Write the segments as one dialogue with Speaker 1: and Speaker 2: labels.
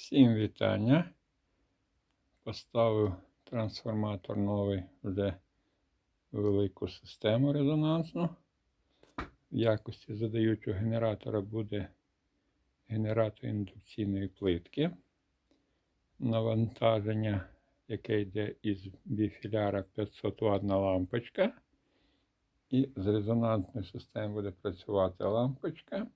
Speaker 1: Всім вітання. Поставив трансформатор новий вже велику систему резонансну. В якості задаючого генератора буде генератор індукційної плитки. Навантаження, яке йде із біфіляра 500 ватна лампочка. І з резонансної системи буде працювати лампочка.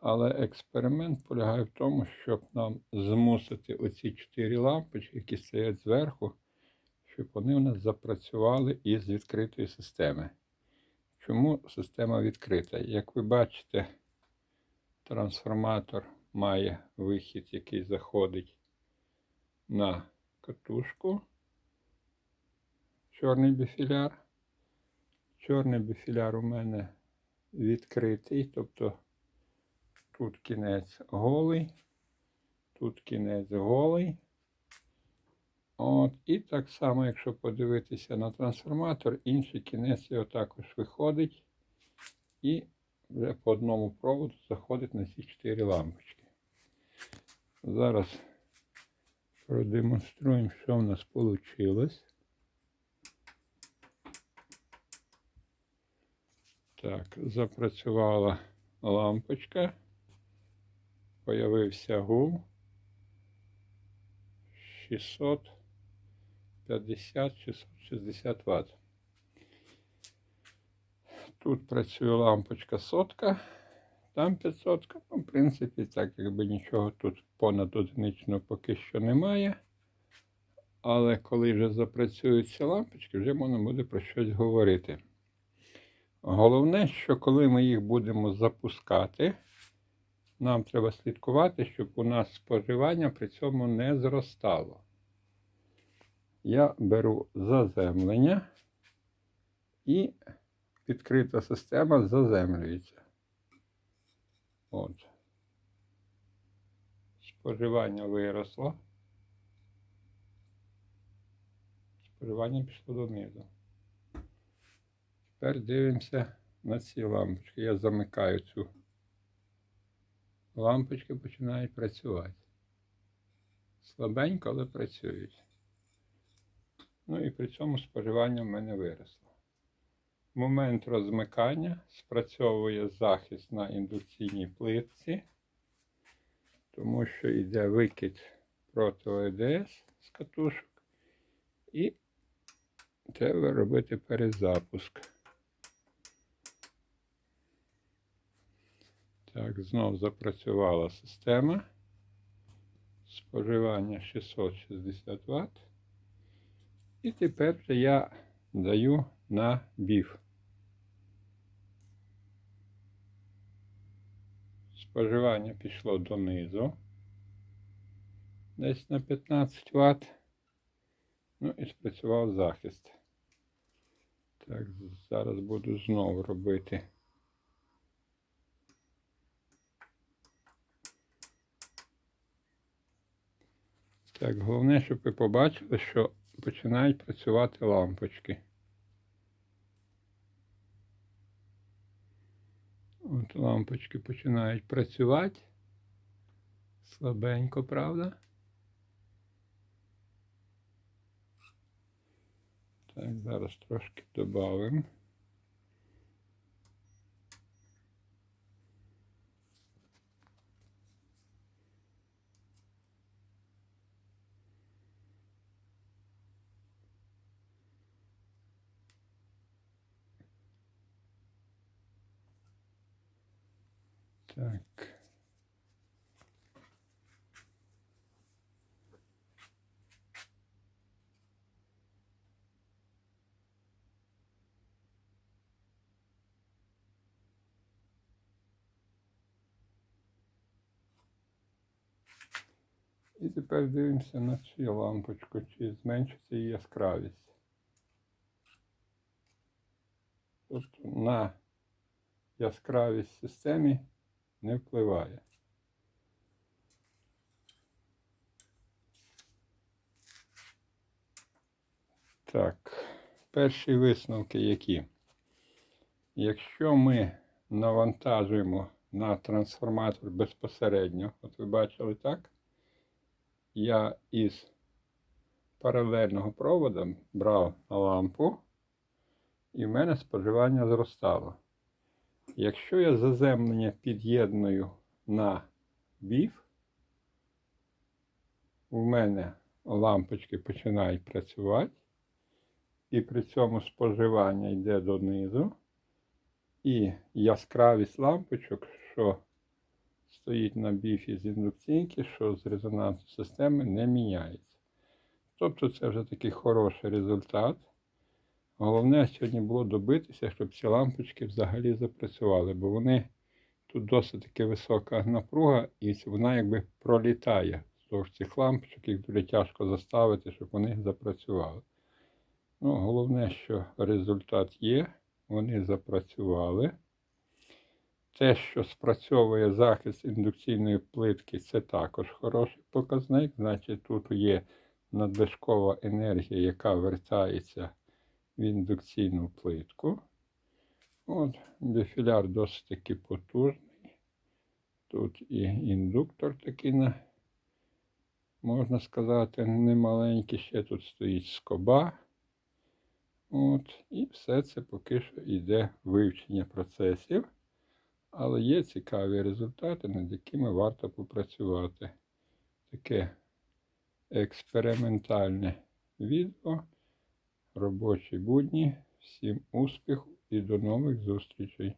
Speaker 1: Але експеримент полягає в тому, щоб нам змусити оці чотири лампочки, які стоять зверху, щоб вони у нас запрацювали із відкритої системи. Чому система відкрита? Як ви бачите, трансформатор має вихід, який заходить на катушку. Чорний біфіляр. Чорний біфіляр у мене відкритий, тобто Тут кінець голий, тут кінець голий. От, І так само, якщо подивитися на трансформатор, інший кінець його також виходить і вже по одному проводу заходить на ці чотири лампочки. Зараз продемонструємо, що в нас вийшло. Так, запрацювала лампочка появився гул 650-660 Вт. Тут працює лампочка сотка, там 500. Ну, в принципі, так якби нічого тут понад одиничного поки що немає. Але коли вже запрацюють ці лампочки, вже можна буде про щось говорити. Головне, що коли ми їх будемо запускати, нам треба слідкувати, щоб у нас споживання при цьому не зростало. Я беру заземлення і відкрита система заземлюється. От. Споживання виросло. Споживання пішло донизу. Тепер дивимося на ці лампочки. Я замикаю цю лампочки починають працювати. Слабенько, але працюють. Ну і при цьому споживання в мене виросло. Момент розмикання спрацьовує захист на індукційній плитці, тому що йде викид проти ОДС з катушок, і треба робити перезапуск. Так, знов запрацювала система. Споживання 660 Вт. І тепер я даю на біф. Споживання пішло донизу. Десь на 15 Вт. Ну і спрацював захист. Так, зараз буду знову робити. Так, головне, щоб ви побачили, що починають працювати лампочки. От лампочки починають працювати. Слабенько, правда? Так, зараз трошки додамо. Так. І тепер дивимося на цю лампочку, чи зменшиться її яскравість. Тобто на яскравість системи не впливає. Так, перші висновки які? Якщо ми навантажуємо на трансформатор безпосередньо, от ви бачили так, я із паралельного проводу брав лампу, і в мене споживання зростало. Якщо я заземлення під'єдную на біф, у мене лампочки починають працювати, і при цьому споживання йде донизу, і яскравість лампочок, що стоїть на біфі з індукційки, що з резонансної системи не міняється. Тобто це вже такий хороший результат. Головне сьогодні було добитися, щоб ці лампочки взагалі запрацювали, бо вони тут досить таки висока напруга, і вона якби пролітає вздовж цих лампочок, їх дуже тяжко заставити, щоб вони запрацювали. Ну, головне, що результат є, вони запрацювали. Те, що спрацьовує захист індукційної плитки, це також хороший показник. Значить, тут є надлишкова енергія, яка вертається в індукційну плитку. От, дефіляр досить таки потужний. Тут і індуктор такий, на, можна сказати, немаленький. Ще тут стоїть скоба. От, і все це поки що йде вивчення процесів. Але є цікаві результати, над якими варто попрацювати. Таке експериментальне відео, робочі будні. Всім успіху і до нових зустрічей!